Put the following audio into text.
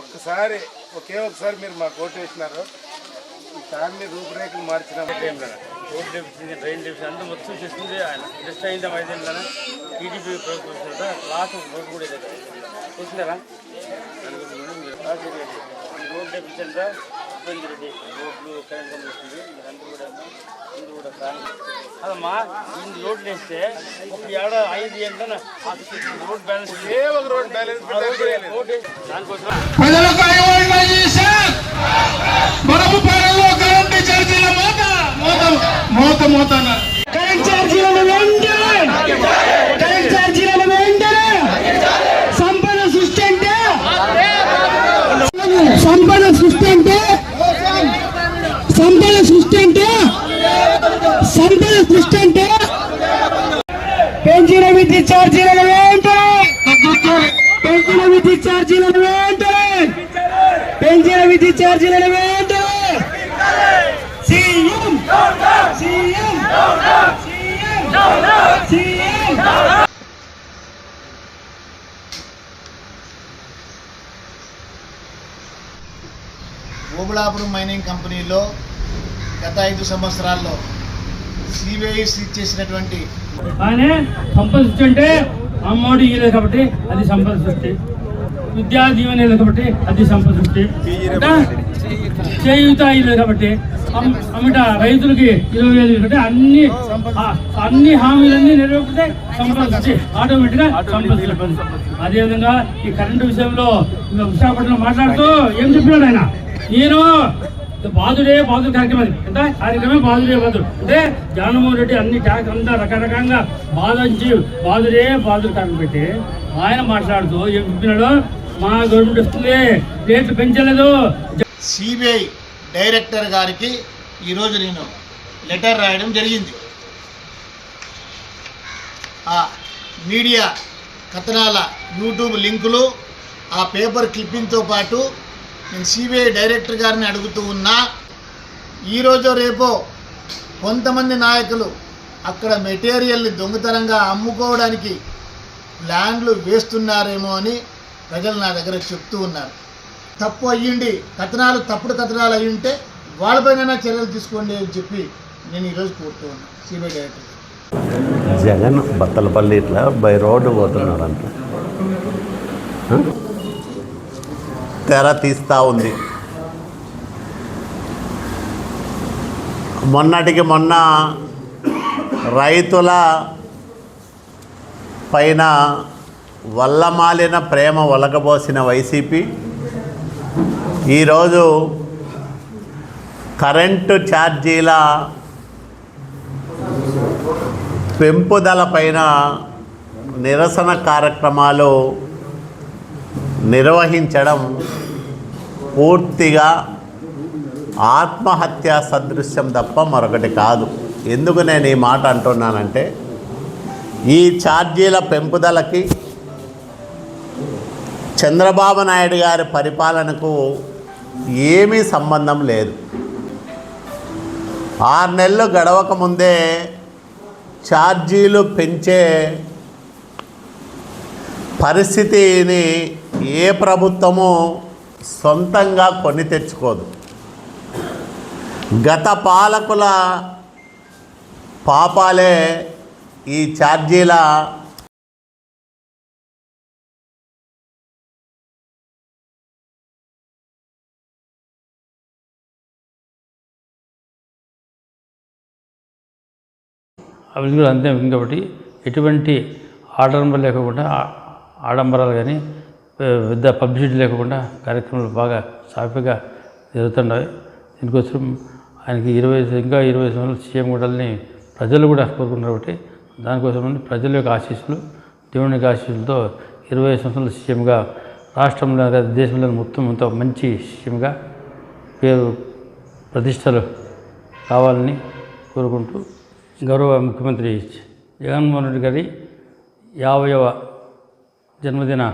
ఒక్కసారి ఒకే ఒకసారి మీరు మాకు ఓటు వేసినారు. ఈ ఫ్యామిలీ రూపురేఖలు మార్చిన. రోడ్ డెఫిసిట్ డ్రైన్ డెఫిసిట్ అంతా మొత్తం చేసింది ఆయన జస్ట్ అయిందా ఐదేళ్ళ టీడీపీ ప్రభుత్వం వచ్చిన లాస్ట్ రోడ్ కూడా చూసినారా? రోడ్ డెఫిసిట్ ఇబ్బంది రెడ్డి రోడ్లు కరెంట్ వస్తుంది మీరందరూ కూడా అందరూ కూడా అదమ్మా ఇన్ని రోడ్లు వేస్తే ఒక ఏడ ఐదు ఏంటన్నా రోడ్ బ్యాలెన్స్ ఏ ఒక రోడ్ బ్యాలెన్స్ దానికోసం ప్రజలకు అయ్యవాళ్ళ చేశాం మనము పాలనలో కరెంటు ఛార్జీల మోత మోత మోత మోత పెంచిన విద్యుత్ ఛార్జీలను వెంటనే పెంచిన విద్యుత్ ఛార్జీలను వెంటనే పెంచిన విద్యుత్ ఛార్జీలను వెంటనే CM CM CM CM Obulapuram mining కంపెనీలో గత ఐదు సంవత్సరాల్లో సిబిఐ సీజ్ చేసినటువంటి కానీ సంపద సృష్టి అంటే అమ్మోడు ఇయ్యలేదు కాబట్టి అది సంపద సృష్టి. విద్యా దీవెన ఇయ్యలేదు కాబట్టి అది సంపద సృష్టి. ఇంకా చేయూత ఇయ్యలేదు కాబట్టి అమ్- అమ్మట రైతులకి ఇరవై వేలు కాబట్టి అన్ని అన్ని హామీలన్నీ నెరవేర్చుకుంటే సంపద సృష్టి ఆటోమేటిక్గా అదేవిధంగా ఈ కరెంటు విషయంలో విశాఖపట్నంలో మాట్లాడుతూ ఏం చెప్పినాడు ఆయన? నేను బాధుడే బాధుడు కార్యక్రమం ఎంత కార్యక్రమే బాధుడే బాధుడు అంటే జగన్మోహన్ రెడ్డి అన్ని ట్యాక్స్ అంతా రకరకంగా బాధించి బాధుడే బాధుడు కార్యక్రమం పెట్టి ఆయన మాట్లాడుతూ ఏం చెప్పినాడు మా గవర్నమెంట్ వస్తుంది రేట్లు పెంచలేదు సిబిఐ డైరెక్టర్ గారికి ఈరోజు నేను లెటర్ రాయడం జరిగింది ఆ మీడియా కథనాల యూట్యూబ్ లింకులు ఆ పేపర్ క్లిప్పింగ్తో పాటు నేను సిబిఐ డైరెక్టర్ గారిని అడుగుతూ ఉన్నా ఈరోజు రేపో కొంతమంది నాయకులు అక్కడ మెటీరియల్ని దొంగతనంగా అమ్ముకోవడానికి ల్యాండ్లు వేస్తున్నారేమో అని ప్రజలు నా దగ్గర చెప్తూ ఉన్నారు. తప్పు అయ్యిండి కథనాలు తప్పుడు కథనాలు అయి ఉంటే వాళ్ళపైన చర్యలు తీసుకోండి అని చెప్పి నేను ఈరోజు కోరుతూ ఉన్నాను సిబిఐ డైరెక్టర్ జగన్ బత్తలపల్లి ఇట్లా బై రోడ్డు పోతున్నాడు అంట తెర తీస్తూ ఉంది. మొన్నటికి మొన్న రైతుల పైన వల్లమాలిన ప్రేమ ఒలకబోసిన వైసీపీ ఈరోజు కరెంటు ఛార్జీల పెంపుదల పైన నిరసన కార్యక్రమాలు నిర్వహించడం పూర్తిగా ఆత్మహత్య సదృశ్యం తప్ప మరొకటి కాదు. ఎందుకు నేను ఈ మాట అంటున్నానంటే ఈ ఛార్జీల పెంపుదలకి చంద్రబాబు నాయుడు గారి పరిపాలనకు ఏమీ సంబంధం లేదు. ఆరు నెలలు గడవక ముందే ఛార్జీలు పెంచే పరిస్థితిని ఏ ప్రభుత్వము సొంతంగా కొని తెచ్చుకోదు. గత పాలకుల పాపాలే ఈ ఛార్జీల అభివృద్ధి అంతే ఇంకొకటి కాబట్టి ఎటువంటి ఆడంబరం లేకుండా ఆడంబరాలు కానీ పెద్ద పబ్లిసిటీ లేకుండా కార్యక్రమాలు బాగా సాఫీగా జరుగుతున్నాయి దీనికోసం ఆయనకి ఇరవై ఇంకా ఇరవై సంవత్సరాలు సీఎం ఉండాలని ప్రజలు కూడా కోరుకున్నారు కాబట్టి దానికోసం ప్రజల యొక్క ఆశీస్సులు దేవుని యొక్క ఆశీస్సులతో ఇరవై సంవత్సరాల సీఎంగా రాష్ట్రంలో దేశంలో మొత్తం మొత్తం మంచి సీఎంగా పేరు ప్రతిష్టలు కావాలని కోరుకుంటూ గౌరవ ముఖ్యమంత్రి జగన్మోహన్ రెడ్డి గారి యాభైవ జన్మదిన